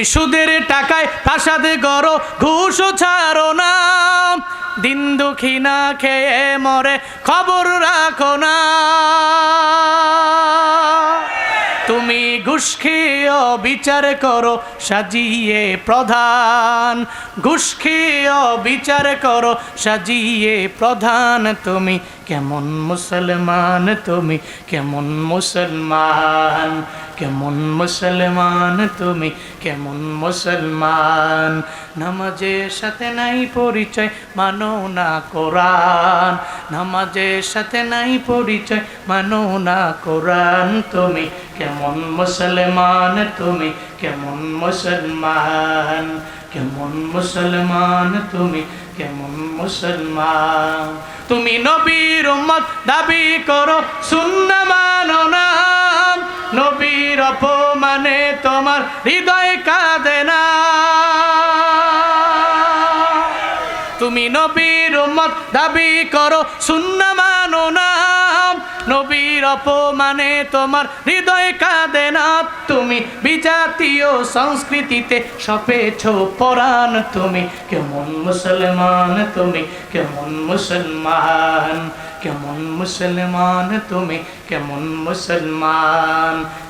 তুমি সুদের টাকায় প্রাসাদে গড়ো, ঘুষ ছাড়ো না। দিন দুঃখী না খেয়ে মরে, খবর রাখো না। তুমি ঘুষ খেয়েও বিচার করো, সাজিয়ে প্রধান। ঘুষ খেয়েও বিচার করো, সাজিয়ে প্রধান। তুমি কেমন মুসলমান, তুমি কেমন মুসলমান। কেমন মুসলমান তুমি? কেমন মুসলমান? নামাজের সাথে নাই পরিচয়, মানো না কোরআন। নামাজের সাথে নাই পরিচয়, মানো না কোরআন তুমি। কেমন মুসলমান তুমি? কেমন মুসলমান? কেমন মুসলমান তুমি? কেমন মুসলমান? তুমি নবীর দাবি করো শূন্য হৃদয় কাঁদে না। তুমি নবীর উম্মত, দাবি করো শূন্য মানো না। নবীর অপমানে তোমার হৃদয় কাঁদে না। তুমি বিজাতীয় সংস্কৃতিতে সপেছ পরাণ। তুমি কেমন মুসলমান, তুমি কেমন মুসলমান কেমন মুসলমান, তুমি কেমন মুসলমান।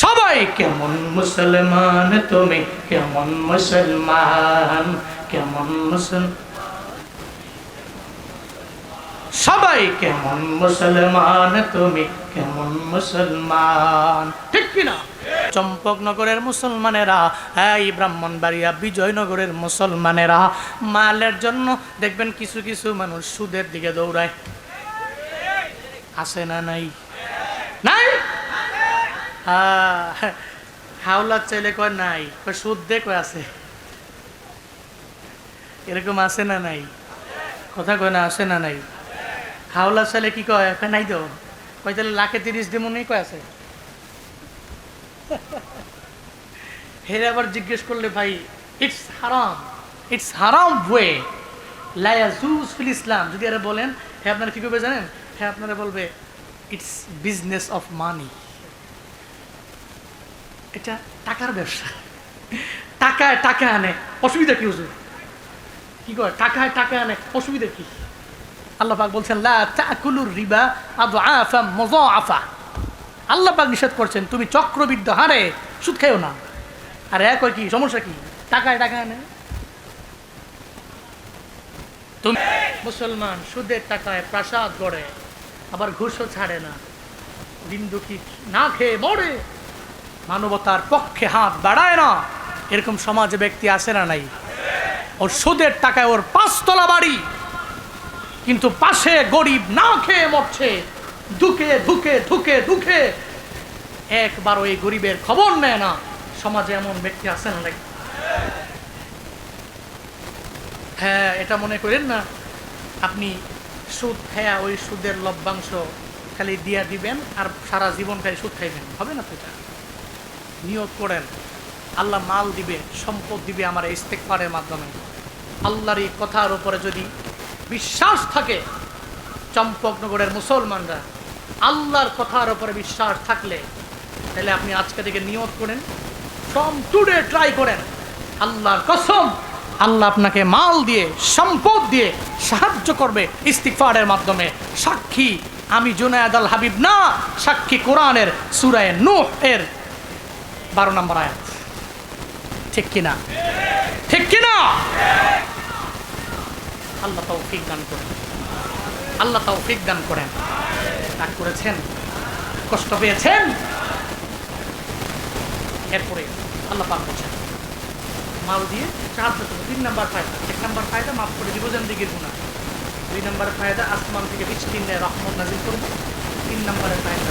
সবাই কেমন মুসলমান, তুমি কেমন মুসলমান, কেমন মুসল, সবাই কেমন মুসলমান, তুমি কেমন মুসলমান। ঠিক কিনা? চম্পকনগরের মুসলমানেরা, এই ব্রাহ্মণবাড়িয়া, বিজয়নগরের মুসলমানেরা, মালের জন্য দেখবেন কিছু কিছু মানুষ সুদের দিকে দৌড়ায়। আছে না নাই? নাই? হাওলার ছেলে কয় নাই, কয় দে কয় আছে। এরকম আছে না নাই? কথা কয় না, আছে না নাই? হাওলার ছেলে কি কয়? নাই তো। কয় তাহলে লাখে তিরিশ দিমু নেই কয় আছে? হেরে আবার জিজ্ঞেস করলে, ভাই ইটস হারাম ইটস হারাম ওয়ে লায়াজুজ ফিল ইসলাম। যদি আরে বলেন হ্যাঁ আপনারা কি করবে জানেন? হ্যাঁ আপনারা বলবে ইটস বিজনেস অফ মানি এটা টাকার ব্যবসা। টাকায় টাকা আনে, অসুবিধা কি হুজুর? কি করে টাকায় টাকা আনে, অসুবিধা কি? আল্লাহ পাক বলছেন, লা তাকুলুর রিবা আদআফা মুযাআফা। আল্লাহ পাক নিষেধ করছেন, তুমি চক্রবৃদ্ধ হারে সুদ খাইও না। আর এক কি? সমস্যা কি? টাকায় টাকা আনে। তুমি মুসলমান, সুদের টাকায় প্রাসাদ গড়ে, আবার ঘুষও ছাড়ে না। দিন দুঃখী না খেয়ে মরে? মানবতার পক্ষে হাত বাড়ায় না। এরকম সমাজে ব্যক্তি আসে না নাই। ওর সুদের টাকায় ওর পাঁচতলা বাড়ি। কিন্তু পাশে গরিব না খেয়ে মরছে। ধুকে ধুকে ধুকে ধুকে। একবার ওই গরিবের খবর নেয় না। সমাজে এমন ব্যক্তি আছে না নাকি হ্যাঁ এটা মনে করেন না? আপনি সুদ খায়া ওই সুদের লভ্যাংশ খালি দিয়া দিবেন আর সারা জীবন খালি সুদ খাইবেন। হবে না তো এটা? নিয়োগ করেন। আল্লাহ মাল দিবে, সম্পদ দিবে আমার ইস্তেকফারের মাধ্যমে। আল্লাহর এই কথার উপরে যদি বিশ্বাস থাকে চম্পকনগরের মুসলমানরা, আল্লাহর কথার উপরে বিশ্বাস থাকলে, তাহলে আপনি আজকে থেকে নিয়োগ করেন ফ্রম টুডে ট্রাই করেন। আল্লাহর কসম, আল্লাহ আপনাকে মাল দিয়ে, সম্পদ দিয়ে সাহায্য করবে ইস্তিকফারের মাধ্যমে। সাক্ষী, আমি জুনায়দ আল হাবিব না, সাক্ষী কোরআনের, সুরায় নূহ এর বারো নম্বর আয়াত। ঠিক কিনা? ঠিক কিনা? আল্লাহ তৌফিক দান করেন। আল্লাহ তৌফিক দান করেন। রাগ করেছেন? কষ্ট পেয়েছেন? এরপরে আল্লাহ পাক বলছেন, মাল দিয়ে করব তিন নাম্বার ফায়দা। এক নাম্বার ফায়দা, মাফ করে দিব দিকের গুণা দুই নাম্বার ফায়দা, আসমান থেকে নেয় রহমত নাজিল করব। তিন নাম্বারের ফায়দা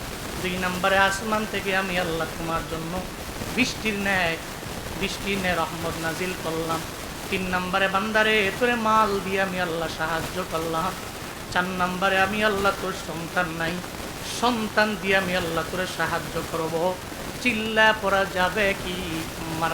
দুই নম্বরে আসমান থেকে আমি আল্লাহ তোমার জন্য বৃষ্টির ন্যায় বৃষ্টির ন্যায় রহমত নাজিল করলাম। তিন নম্বরে বান্দারে, তোরে মাল দিয়ে আমি আল্লাহ সাহায্য করলাম। চার নম্বরে আমি আল্লাহ তোর সন্তান নাই, সন্তান দিয়ে আমি আল্লাহ তোরে সাহায্য করব। চিল্লা পড়া যাবে কি? মার